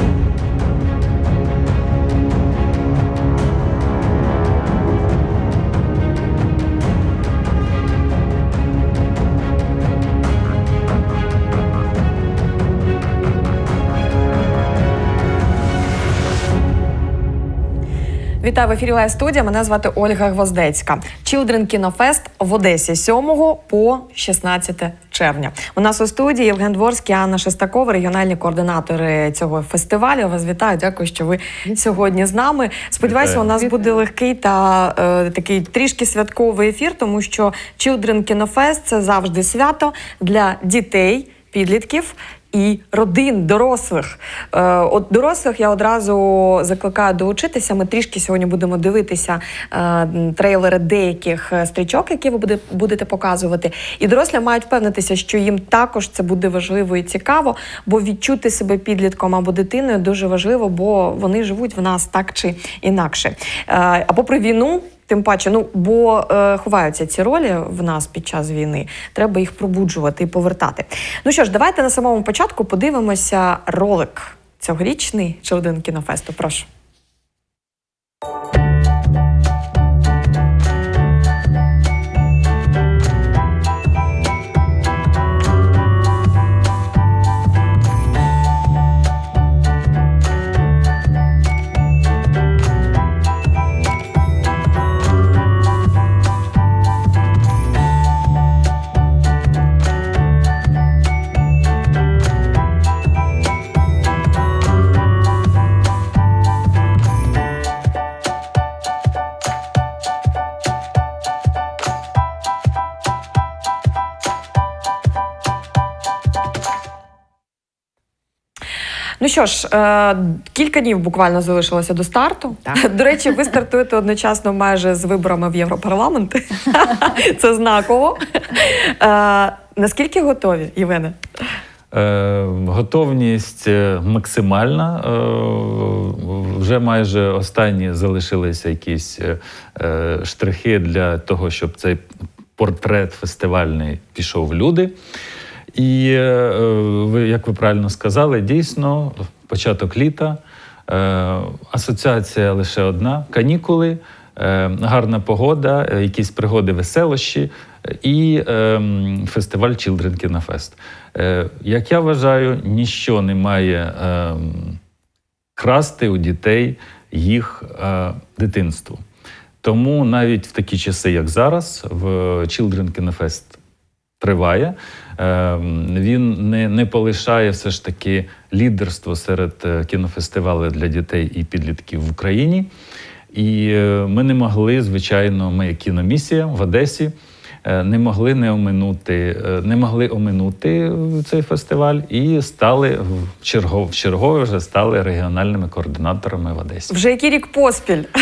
Thank you Вітаю в ефірі Лайв студія. Мене звати Ольга Гвоздецька. Children Кінофест в Одесі 7 по 16 червня. У нас у студії Євген Дворський, Анна Шестакова, регіональні координатори цього фестивалю. Вас вітаю. Дякую, що ви сьогодні з нами. Сподіваюся, Вітаю. у нас буде легкий та е, такий трішки святковий ефір, тому що Children Кінофест це завжди свято для дітей, підлітків. І родин дорослих. Е, от дорослих я одразу закликаю долучитися. Ми трішки сьогодні будемо дивитися е, трейлери деяких е, стрічок, які ви будете показувати. І дорослі мають впевнитися, що їм також це буде важливо і цікаво, бо відчути себе підлітком або дитиною дуже важливо, бо вони живуть в нас так чи інакше. А попри війну. Тим паче, ну бо е, ховаються ці ролі в нас під час війни. Треба їх пробуджувати і повертати. Ну що ж, давайте на самому початку подивимося ролик цьогорічний Children кінофесту. Прошу. Що ж, е, кілька днів буквально залишилося до старту. Так. До речі, ви стартуєте одночасно майже з виборами в Європарламент. Це знаково. Е, наскільки готові, Євгене? Е, готовність е, максимальна. Е, вже майже останні залишилися якісь е, е, штрихи для того, щоб цей портрет фестивальний пішов в люди. І е, ви, як ви правильно сказали, дійсно початок літа. Е, асоціація лише одна: канікули, е, гарна погода, якісь пригоди, веселощі і фестиваль Children Кінофест. Е, як я вважаю, ніщо не має красти у дітей їх дитинство. Тому навіть в такі часи, як зараз, в Children Кінофест триває. Е, Він не, не полишає все ж таки лідерство серед е, кінофестивалів для дітей і підлітків в Україні. І е, ми не могли, звичайно, ми кіномісія в Одесі. Е, Не могли не оминути, е, не могли оминути цей фестиваль і стали в чергов, в чергове вже стали регіональними координаторами в Одесі. Вже який рік поспіль.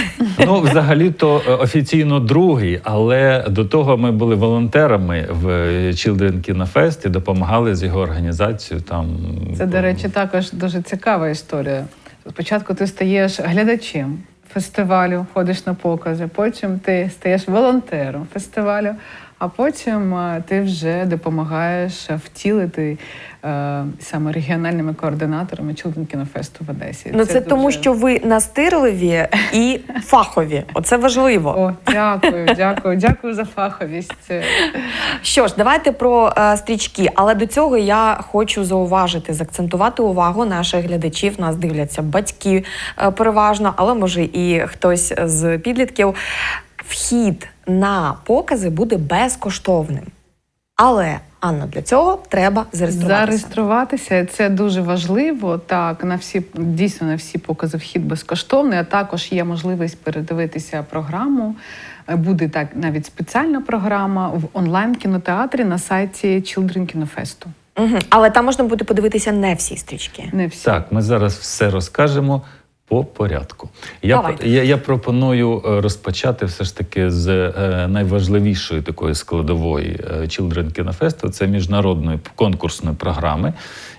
Ну, взагалі-то е, офіційно другий, але до того ми були волонтерами в Children Кінофест і допомагали з його організацією. Там Це, до речі, також дуже цікава історія. Спочатку ти стаєш глядачем фестивалю, ходиш на покази, потім ти стаєш волонтером фестивалю, а потім е, ти вже допомагаєш втілити е, саме регіональними координаторами Children Кінофесту в Одесі. Ну це, тому, дуже- що ви настирливі і фахові. Оце важливо. О, дякую, дякую, дякую за фаховість. Що ж, давайте про е, стрічки. Але до цього я хочу зауважити, закцентувати увагу наших глядачів. Нас дивляться батьки е, переважно, але може і хтось з підлітків. Вхід на покази буде безкоштовним. Але Анна, для цього треба зареєструватися. Зареєструватися це дуже важливо. Так, на всі дійсно на всі покази вхід безкоштовний. А також є можливість передивитися програму. Буде так навіть спеціальна програма в онлайн кінотеатрі на сайті Children Кінофесту. Угу. Але там можна буде подивитися не всі стрічки. Не всі Так, ми зараз все розкажемо по порядку. Я, я, я пропоную е, розпочати все ж таки з е, найважливішої такої складової Children Children Кінофесту. Це міжнародної конкурсної програми,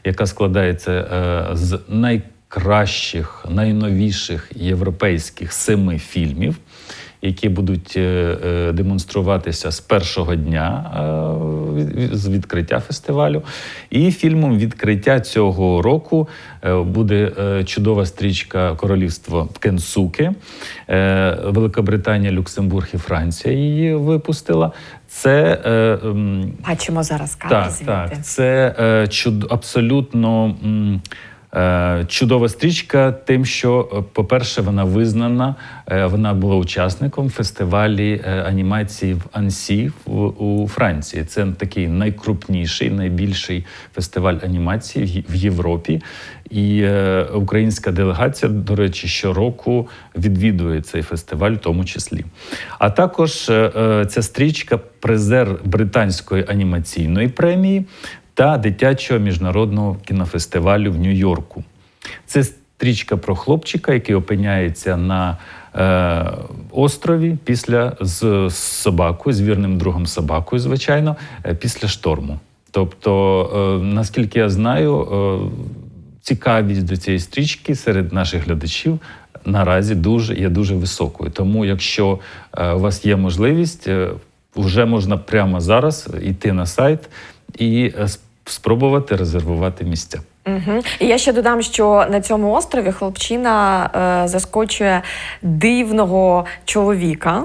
яка складається е, з найкращих, найновіших європейських семи фільмів. Які будуть е, е, демонструватися з першого дня е, з відкриття фестивалю. І фільмом відкриття цього року буде чудова стрічка Королівство Кенсуки. Великобританія, Люксембург і Франція її випустила. Це Бачимо зараз так, так. Це е, чуд, абсолютно чудова стрічка, тим, що, е, по-перше, вона визнана, е, вона була учасником фестивалі е, анімації в Ансі у Франції. Це такий найкрупніший, найбільший фестиваль анімації в Європі. І е, українська делегація, до речі, щороку відвідує цей фестиваль, в тому числі. А також е, е, ця стрічка призер британської анімаційної премії та дитячого міжнародного кінофестивалю в Нью-Йорку. Це стрічка про хлопчика, який опиняється на е, острові після з, з собакою, з вірним другом собакою, звичайно, е, після шторму. Тобто, е, наскільки я знаю, е, цікавість до цієї стрічки серед наших глядачів наразі дуже є дуже високою. Тому, якщо е, у вас є можливість, е, вже можна прямо зараз йти на сайт і е, спробувати резервувати місця. Угу. І я ще додам, що на цьому острові хлопчина е, заскочує дивного чоловіка,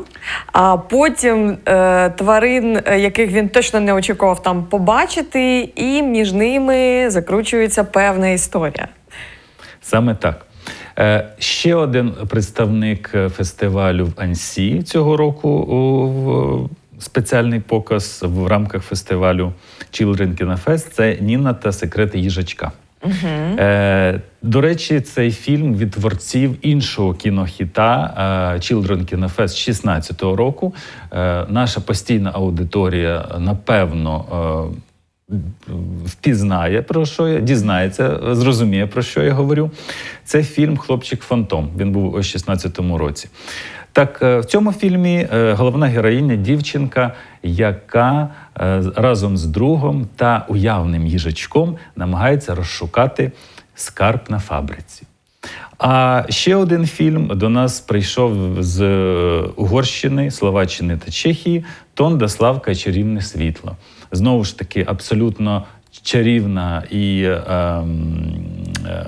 а потім е, тварин, е, яких він точно не очікував там побачити, і між ними закручується певна історія. Саме так. Е, Ще один представник е, фестивалю в Ансі цього року у в спеціальний показ в рамках фестивалю Children Kino Fest – це Ніна та секрети їжачка. Е, до речі, цей фільм від творців іншого кінохіта е, Children Kino Fest 16-го року. Е, наша постійна аудиторія, напевно, е, впізнає про що я, дізнається, зрозуміє, про що я говорю. Це фільм Хлопчик Фантом. Він був у 16-му році. Так, е, в цьому фільмі е, головна героїня дівчинка, яка е, разом з другом та уявним їжачком намагається розшукати скарб на фабриці. А ще один фільм до нас прийшов з Угорщини, Словаччини та Чехії Тонда Славка чарівне світло. Знову ж таки, абсолютно чарівна і е, е,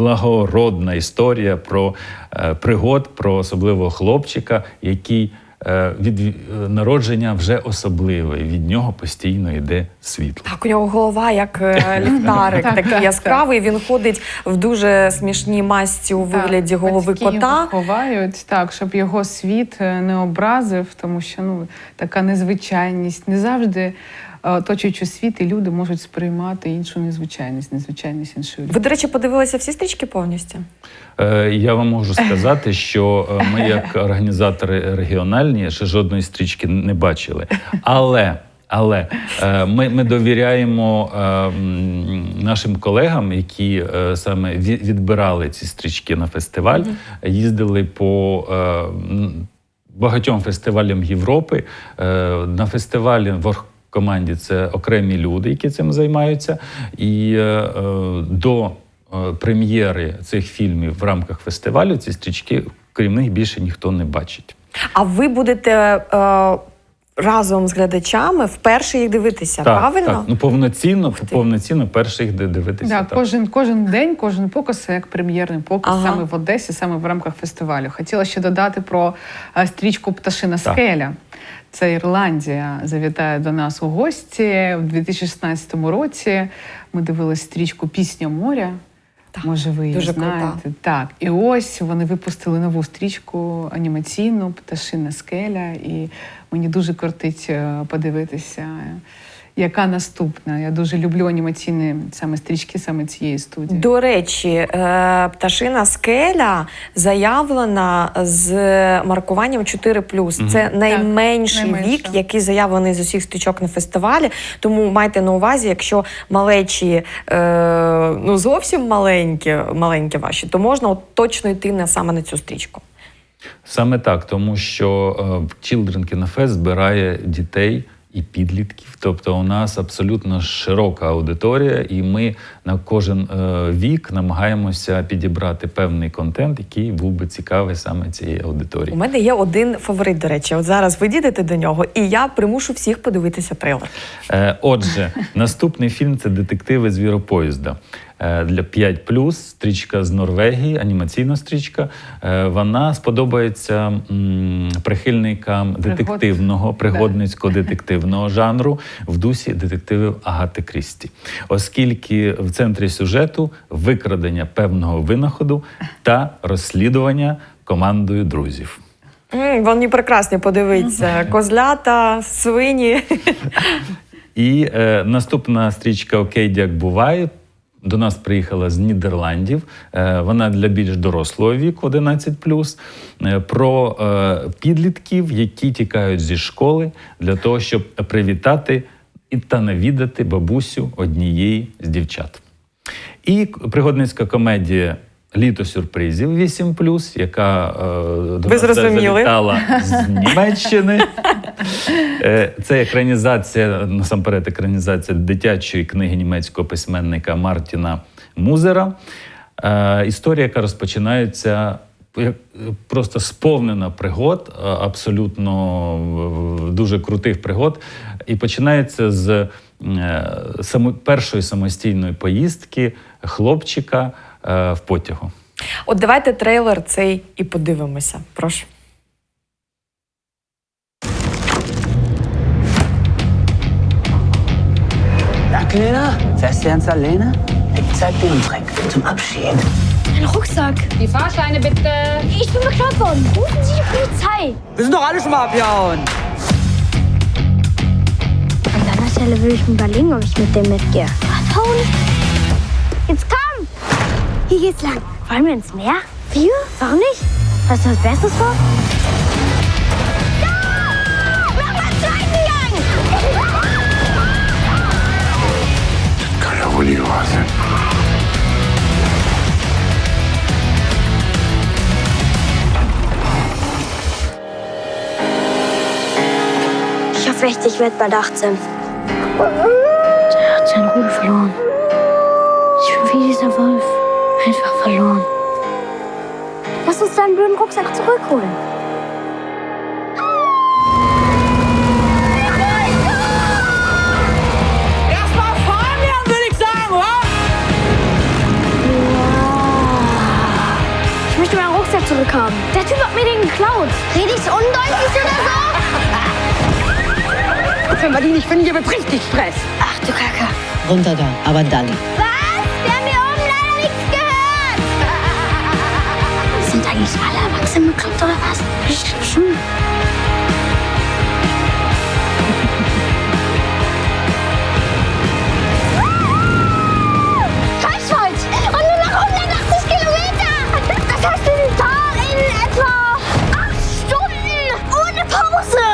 благородна історія про е, пригод, про особливого хлопчика, який е, від е, народження вже особливий. Від нього постійно йде світло. Так, у нього голова як ліхтарик, такий яскравий. Він ходить в дуже смішній масці у вигляді голови кота. Ховають так, щоб його світ не образив, тому що ну така незвичайність не завжди оточуючи світ, і люди можуть сприймати іншу незвичайність, незвичайність іншої Ви, до речі, подивилися всі стрічки повністю? Е, Я вам можу сказати, що е, ми, як організатори регіональні, ще жодної стрічки не бачили. Але, але е, ми, ми довіряємо е, нашим колегам, які е, саме відбирали ці стрічки на фестиваль, їздили по. е, Багатьом фестивалям Європи Е, на фестивалі в команді це окремі люди, які цим займаються. І е, е, до е, прем'єри цих фільмів в рамках фестивалю ці стрічки, крім них, більше ніхто не бачить. А ви будете е, разом з глядачами вперше їх дивитися, правильно? Так, ну повноцінно, повноцінно перше їх дивитися. Да, кожен, кожен день, кожен показ як прем'єрний показ Ага. саме в Одесі, саме в рамках фестивалю. Хотіла ще додати про стрічку Пташина Так. скеля. Це Ірландія завітає до нас у гості у 2016 році. Ми дивилися стрічку Пісня моря. Так, Може, ви її дуже крута. знаєте. Так, і ось вони випустили нову стрічку анімаційну Пташина скеля. І мені дуже кортить е, подивитися, яка наступна. Я дуже люблю анімаційні саме стрічки, саме цієї студії. До речі, е, пташина скеля заявлена з маркуванням 4+. Це найменший найменша. вік, який заявлений з усіх стрічок на фестивалі. Тому майте на увазі, якщо малечі е, ну зовсім маленькі, маленькі ваші, то можна от точно йти на саме на цю стрічку. Саме так, тому що е, Children Kino Fest збирає дітей і підлітків. Тобто, у нас абсолютно широка аудиторія, і ми на кожен е, вік намагаємося підібрати певний контент, який був би цікавий саме цієї аудиторії. У мене є один фаворит, до речі. От зараз ви дійдете до нього, і я примушу всіх подивитися трейлер. Е, Отже, наступний фільм це детективи звіропоїзда. Е, Для 5 стрічка з Норвегії, анімаційна стрічка. Е, Вона сподобається прихильникам детективного, пригодницького детективного жанру в дусі детективів Агати Крісті, оскільки в центрі сюжету викрадення певного винаходу та розслідування командою друзів. М, Вони прекрасні, подивіться. Козлята, свині. І е, наступна стрічка Окей, як буває. До нас приїхала з Нідерландів. Е, вона для більш дорослого віку, 11+, е, про е, підлітків, які тікають зі школи для того, щоб привітати та навідати бабусю однієї з дівчат. І пригодницька комедія Літо сюрпризів 8+, яка е, до нас зрозуміли. з Німеччини. Е, Це екранізація, насамперед, екранізація дитячої книги німецького письменника Мартіна Музера. Е, Історія, яка розпочинається просто сповнена пригод, е, абсолютно дуже крутих пригод. І починається з е, само- першої самостійної поїздки хлопчика в потягу. От давайте трейлер цей і подивимося. Прошу. Na, Kleiner, fährst du ins Alene? Ich zeig dir einen Trick zum Abschied. Ein Rucksack. Die Fahrscheine bitte. Ich bin beklaut worden. Rufen Sie die Polizei. Wir sind doch alle schon mal abgehauen. An deiner Stelle würde ich mir überlegen, ob ich mit dem mitgehe. Abhauen? Jetzt komm! Hier geht's lang. Wollen wir ins Meer? Wir? Warum nicht? Hast du was Besseres vor? Wohl nicht wahr sein. Ich hoffe echt, ich werde bald 18. Der hat seinen Ruhm verloren. Ich bin wie dieser Wolf. Einfach verloren. Lass uns deinen blöden Rucksack zurückholen. Erstmal fahren lernen, würde ich sagen, wa? Ich möchte meinen Rucksack zurückhaben. Der Typ hat mir den geklaut. Rede ich undeutlich oder so? Wenn wir die nicht finden, gibt es richtig Stress. Ach du Kacke. Runter da, aber dann. Was? In etwa acht Stunden ohne Pause!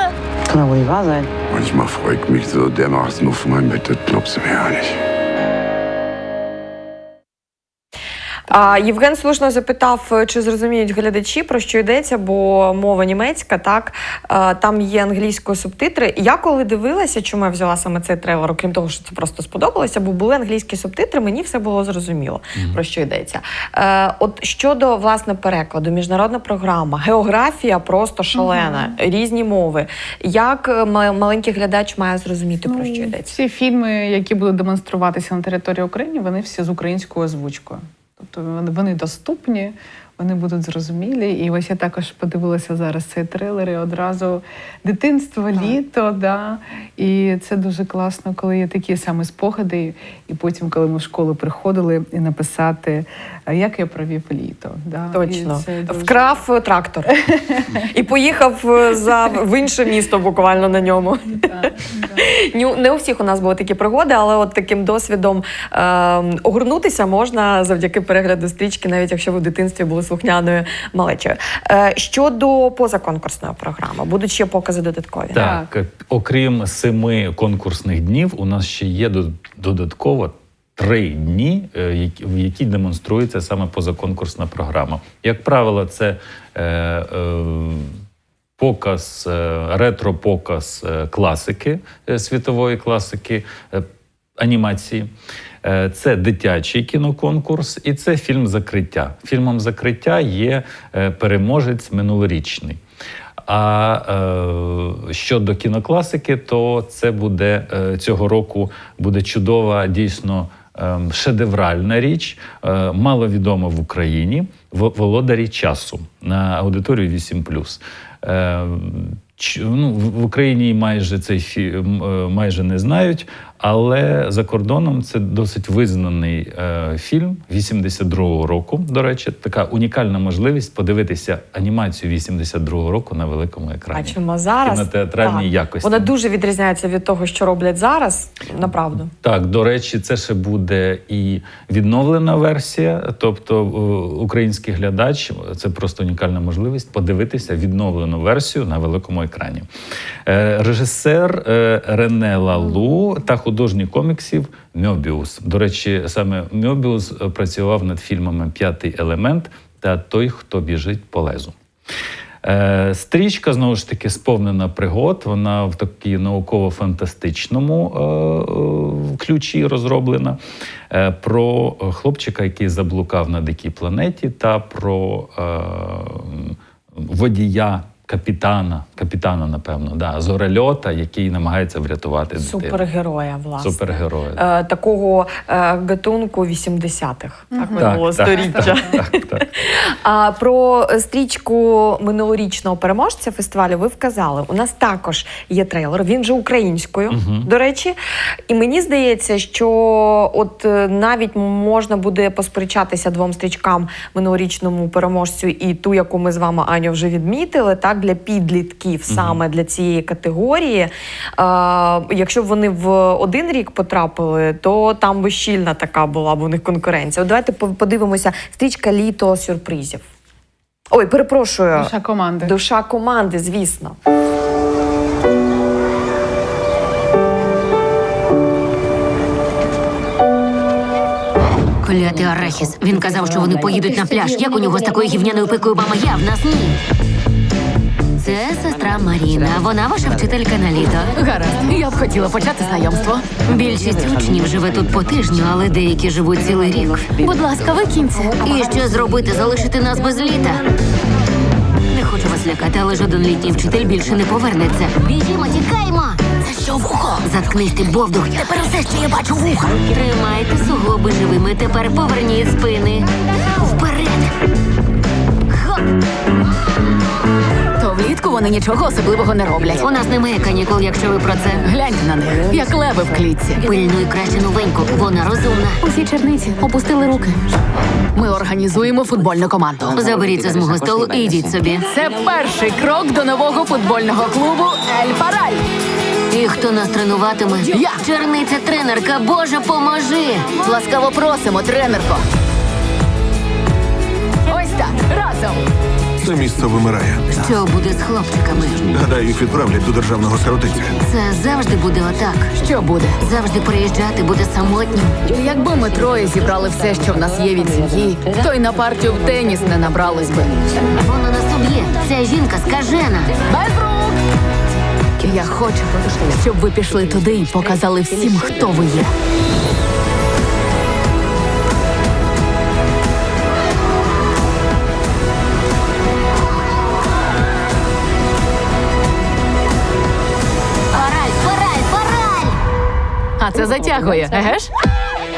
Kann doch wohl nicht wahr sein. Manchmal freue ich mich so dermaßen auf mein Bett, das glaubst du mir ja nicht. Євген слушно запитав, е, чи зрозуміють глядачі, про що йдеться, бо мова німецька, так Е, там є англійською субтитри. Я коли дивилася, чому я взяла саме цей трейлер, окрім того, що це просто сподобалося, бо були англійські субтитри, мені все було зрозуміло, про що йдеться. Е, от щодо власне перекладу, міжнародна програма, географія просто шалена, різні мови. Як маленький глядач має зрозуміти, про що йдеться? Всі фільми, які будуть демонструватися на території України, вони всі з українською озвучкою. Тобто вони- доступні, вони будуть зрозумілі. І ось я також подивилася зараз цей трейлер і одразу дитинство, літо, да. І це дуже класно, коли є такі саме спогади. І потім, коли ми в школу приходили, і написати, як я провів літо. Да. Точно І це дуже- вкрав е, трактор і поїхав е, за в інше місто, буквально на ньому. Не у всіх у нас були такі пригоди, але от таким досвідом е, огорнутися можна завдяки перегляду стрічки, навіть якщо ви в дитинстві були слухняною малечою. Е, щодо позаконкурсної програми, будуть ще покази додаткові. Так, окрім семи конкурсних днів, у нас ще є додатково три дні, е, в які демонструється саме позаконкурсна програма. Як правило, це е, е, показ, е, ретро-показ класики, світової класики, е, анімації. Е, Це дитячий кіноконкурс і це фільм закриття. Фільмом закриття є е, переможець минулорічний. А е, щодо кінокласики, то це буде е, цього року буде чудова, дійсно е, шедевральна річ, е, маловідома в Україні «В- володарі часу на аудиторію 8+. Е, ну, в Україні майже цей фільм е, майже не знають, але за кордоном це досить визнаний е, фільм 82-го року. До речі, така унікальна можливість подивитися анімацію 82-го року на великому екрані. Бачимо зараз. Кінотеатральній Так. якості. Вона дуже відрізняється від того, що роблять зараз. Направду. Так, до речі, це ще буде і відновлена версія, тобто е, український глядач це просто унікальна можливість подивитися відновлену версію на великому екрані. Е, Режисер е, Рене Лалу та художник коміксів Мьобіус. До речі, саме Мьобіус працював над фільмами П'ятий елемент та Той, хто біжить по лезу. Е, Стрічка знову ж таки сповнена пригод. Вона в такій науково-фантастичному е, е, ключі розроблена. Про хлопчика, який заблукав на дикій планеті, та про водія. Капітана, капітана, напевно, да, зорельота, який намагається врятувати дитину. Супергероя, власне. Супергероя. Е, такого е, гатунку 80-х. Так, минулого сторіччя. Так, так, так. А про стрічку минулорічного переможця фестивалю ви вказали. У нас також є трейлер. Він же українською, до речі. І мені здається, що от е, навіть можна буде посперечатися двом стрічкам минулорічному переможцю і ту, яку ми з вами Аню вже відмітили, так для підлітків, саме для цієї категорії. Е, якщо б вони в один рік потрапили, то там би щільна така була б у них конкуренція. От давайте подивимося стрічка літо сюрпризів. Ой, перепрошую. Душа команди. Душа команди, звісно. Клятий Арахіс. Він казав, що вони поїдуть на пляж. Як у нього з такою гівняною пикою мама я, в нас ні. Це сестра Маріна. Вона ваша вчителька на літо. Гаразд, я б хотіла почати знайомство. Більшість учнів живе тут по тижню, але деякі живуть цілий рік. Будь ласка, викиньте. І що зробити? Залишити нас без літа? Не хочу вас лякати, але жоден літній вчитель більше не повернеться. Біжімо, тікаймо! Це що вухо? Заткнись ти, бовдух. Тепер все, що я бачу вуха. Тримайте суглоби живими. Тепер поверніть спини. Вперед! Вони нічого особливого не роблять. У нас немає канікул, якщо ви про це. Гляньте на них, як леви в клітці. Пильнуй краще новеньку, вона розумна. Усі черниці опустили руки. Ми організуємо футбольну команду. Заберіться з мого столу і йдіть собі. Це перший крок до нового футбольного клубу Ель Параль. І хто нас тренуватиме? Я. Черниця тренерка, Боже, поможи! Ласкаво просимо, тренерко. Ось так, разом. Це місце вимирає. Що буде з хлопчиками? Гадаю, їх відправлять до державного сиротиця. Це завжди буде отак. Що буде? Завжди приїжджати буде самотнім. Якби ми троє зібрали все, що в нас є від сім'ї, то й на партію в теніс не набралось би. Вона нас уб'є. Ця жінка скажена. Без рук! Я хочу, щоб ви пішли туди і показали всім, хто ви є. Затягує, еге ж?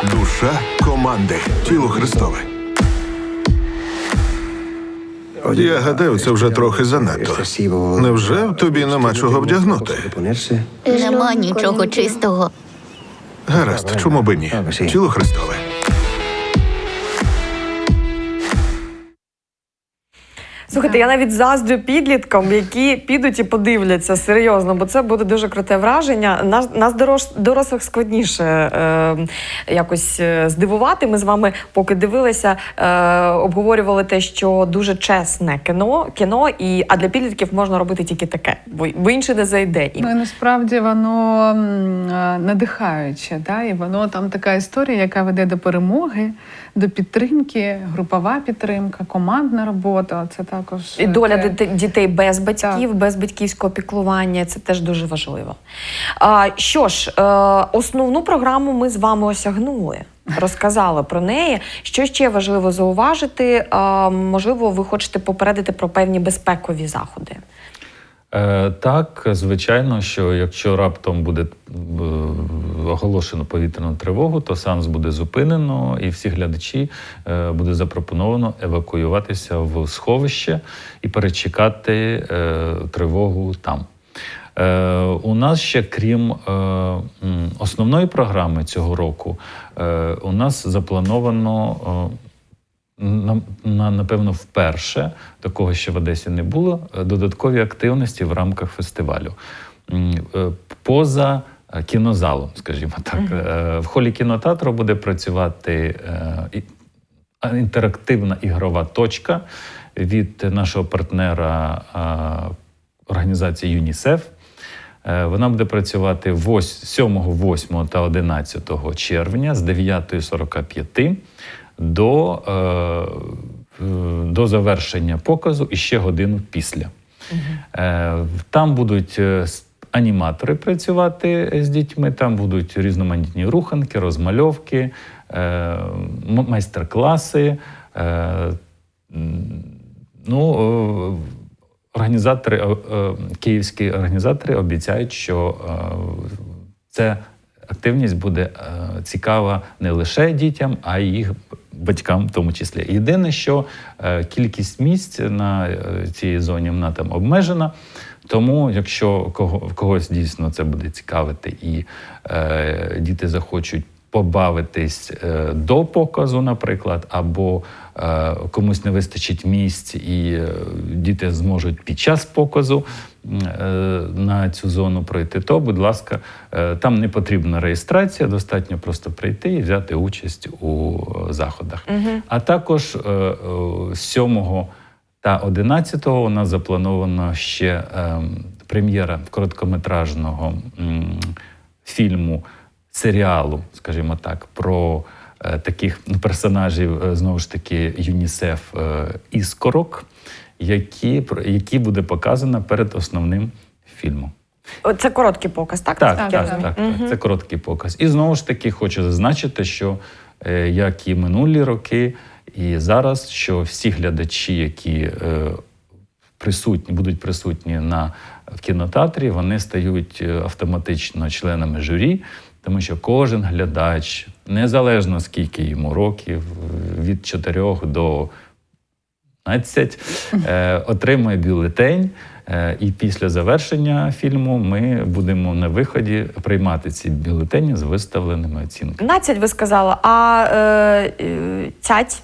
Душа команди. Тіло Христове. Я гадаю, це вже трохи занадто. Невже в тобі нема чого вдягнути? Нема нічого чистого. Гаразд, чому би ні? Тіло Христове. Слухайте, я навіть заздрю підліткам, які підуть і подивляться серйозно, бо це буде дуже круте враження. Нас, нас дорос, дорослих складніше е, якось е, здивувати. Ми з вами, поки дивилися, е, обговорювали те, що дуже чесне кіно, кіно, і а для підлітків можна робити тільки таке, бо, бо інше не зайде. І Ну і насправді воно е, надихаюче, да? і воно там така історія, яка веде до перемоги, до підтримки, групова підтримка, командна робота. Це також І доля те- дітей без батьків, без батьківського піклування це теж дуже важливо. А, що ж, е, основну програму ми з вами осягнули. Розказали про неї. Що ще важливо зауважити? Можливо, ви хочете попередити про певні безпекові заходи. Е, так, звичайно, що якщо раптом буде е, оголошено повітряну тривогу, то сеанс буде зупинено, і всі глядачі е, буде запропоновано евакуюватися в сховище і перечекати тривогу там. У нас ще, крім основної програми цього року, у нас заплановано. На, на, напевно, вперше такого ще в Одесі не було. е, Додаткові активності в рамках фестивалю. Е, Поза е, кінозалом, скажімо так. В холі кінотеатру буде працювати інтерактивна ігрова точка від нашого партнера організації ЮНІСЕФ. Вона буде працювати вось- 7, 8 та 11 червня з 9.45 до, е, е, до завершення показу і ще годину після. Е, Там будуть е, аніматори працювати з дітьми, там будуть різноманітні руханки, розмальовки, е, майстер-класи. е, Ну, е, організатори, київські організатори обіцяють, що ця активність буде цікава не лише дітям, а й їх батькам в тому числі. Єдине, що е, кількість місць на е, цій зоні вона там обмежена. Тому, якщо кого, когось дійсно це буде цікавити, і е, діти захочуть побавитись е, до показу, наприклад, або е, комусь не вистачить місць, і е, діти зможуть під час показу на цю зону пройти, то, будь ласка, е, там не потрібна реєстрація, достатньо просто прийти і взяти участь у е, заходах. А також е, е, 7 та 11 у нас заплановано ще ем, прем'єра короткометражного фільму, серіалу, скажімо так, про е, таких персонажів, е, знову ж таки, ЮНІСЕФ е, іскорок, які, які буде показано перед основним фільмом. Це короткий показ, так? Так, так, так, так, Це короткий показ. І знову ж таки хочу зазначити, що е, як і минулі роки, і зараз, що всі глядачі, які е, присутні, будуть присутні на в кінотеатрі, вони стають е, автоматично членами журі, тому що кожен глядач, незалежно скільки йому років, від 4 до 15, е, отримує бюлетень. Е, І після завершення фільму ми будемо на виході приймати ці бюлетені з виставленими оцінками. 15 ви сказали, а е, е, цять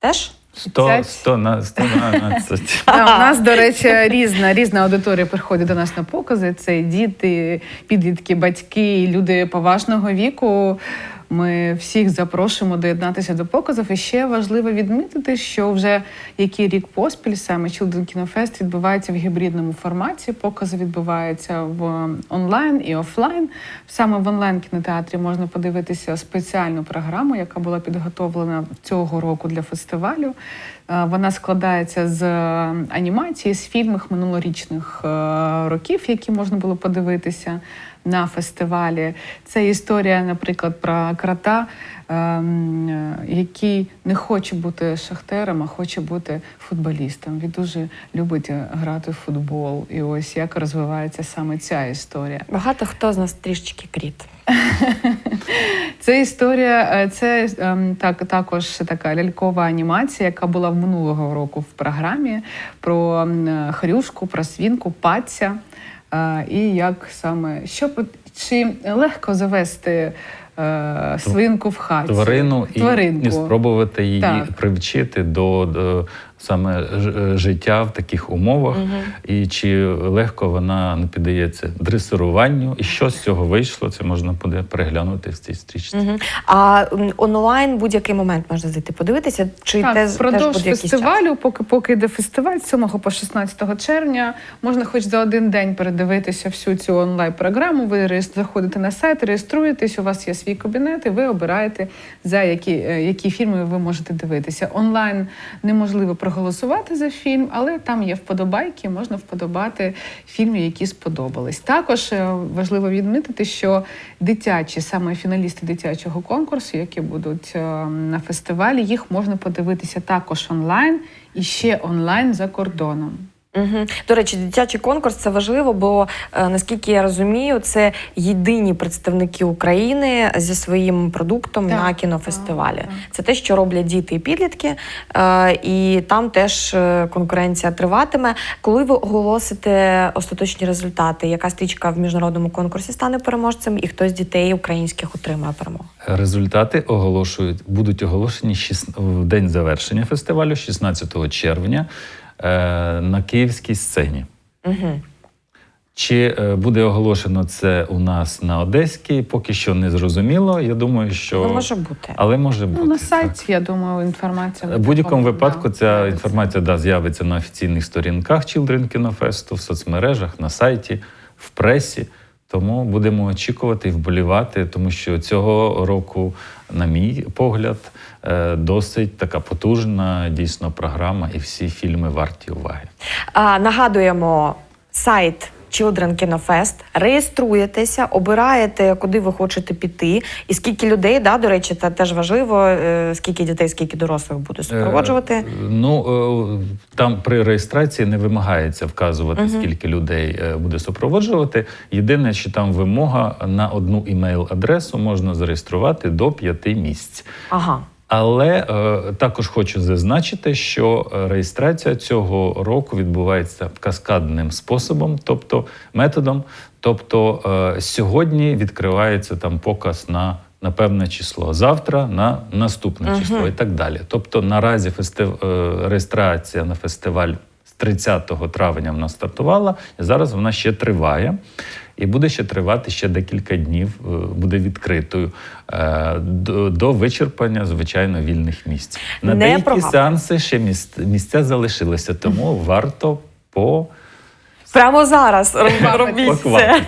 теж? 100, П'ять. 100 на 112. Да, у нас, до речі, різна, різна аудиторія приходить до нас на покази. Це діти, підлітки, батьки, люди поважного віку. Ми всіх запрошуємо доєднатися до показів. І ще важливо відмітити, що вже який рік поспіль саме Children Kino відбувається в гібридному форматі. Покази відбуваються в онлайн і офлайн. Саме в онлайн кінотеатрі можна подивитися спеціальну програму, яка була підготовлена цього року для фестивалю. Е, Вона складається з е, анімації, з фільмів минулорічних е, років, які можна було подивитися на фестивалі. Це історія, наприклад, про крота, ем, який не хоче бути шахтером, а хоче бути футболістом. Він дуже любить грати в футбол. І ось як розвивається саме ця історія. Багато хто з нас трішечки кріт. Це історія, е, це ем, так, також така лялькова анімація, яка була в минулого року в програмі про е, хрюшку, про свінку, паця. І як саме що чи легко завести е, свинку в хаті? Тварину і, тварину і спробувати її Так. привчити до, до саме ж- життя в таких умовах, і чи легко вона не піддається дресируванню, і що з цього вийшло, це можна буде переглянути в цій стрічці. Мгм. А онлайн будь-який момент можна зайти подивитися, чи Так, теж, теж впродовж якийсь час? фестивалю, поки поки йде фестиваль, з 7 по 16 червня, можна хоч за один день передивитися всю цю онлайн-програму. Ви реєс- заходите на сайт, реєструєтесь, у вас є свій кабінет, і ви обираєте за які, е, які фільми ви можете дивитися. Онлайн неможливо проходити проголосувати за фільм, але там є вподобайки, можна вподобати фільми, які сподобались. Також е, важливо відмітити, що дитячі, саме фіналісти дитячого конкурсу, які будуть е, на фестивалі, їх можна подивитися також онлайн і ще онлайн за кордоном. Угу. До речі, дитячий конкурс це важливо, бо е, наскільки я розумію, це єдині представники України зі своїм продуктом Так, на кінофестивалі. так, так. Це те, що роблять діти і підлітки, е, і там теж е, конкуренція триватиме. Коли ви оголосите остаточні результати, яка стрічка в міжнародному конкурсі стане переможцем, і хто з дітей українських отримає перемогу? Результати оголошують, будуть оголошені шіс- в день завершення фестивалю, 16 червня, на київській сцені. Угу. Чи е, буде оголошено це у нас на Одеській, поки що не зрозуміло. Я думаю, що Але може бути. але може бути Ну, на так. сайті, я думаю, інформація. В будь-якому випадку да, ця інформація да, з'явиться на офіційних сторінках Children Кінофесту, в соцмережах, на сайті, в пресі. Тому будемо очікувати і вболівати, тому що цього року, на мій погляд, е, досить така потужна дійсно програма, і всі фільми варті уваги. А, нагадуємо сайт Children Kino Fest. Реєструєтеся, обираєте, куди ви хочете піти, і скільки людей, да, до речі, це теж важливо, е, скільки дітей, скільки дорослих буде супроводжувати. Е, Ну е, там при реєстрації не вимагається вказувати, скільки людей е, буде супроводжувати. Єдине, що там вимога на одну імейл-адресу можна зареєструвати до п'яти місць. Ага. Але е, також хочу зазначити, що е, реєстрація цього року відбувається каскадним способом, тобто методом. Тобто е, сьогодні відкривається там показ на, на певне число, завтра на наступне число і так далі. Тобто наразі фестив... е, реєстрація на фестиваль з 30 травня вона стартувала, і зараз вона ще триває. І буде ще тривати ще декілька днів, е, буде відкритою е, до, до вичерпання звичайно вільних місць. На Не деякі прогавте. сеанси ще місць, місця залишилися, тому варто по Прямо зараз роб- робіть це.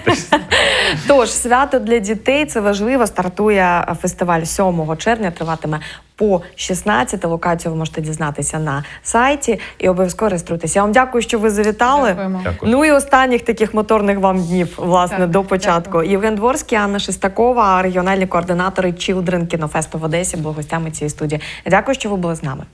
Тож свято для дітей це важливо. Стартує фестиваль 7 червня, триватиме по 16. Локацію ви можете дізнатися на сайті і обов'язково реєструйтеся. Я вам дякую, що ви завітали. Дякуємо. Дякую. Ну і останніх таких моторних вам днів, власне, Так, до початку. дякую. Євген Дворський, Анна Шестакова, регіональні координатори Children Кінофесту в Одесі, були гостями цієї студії. Дякую, що ви були з нами.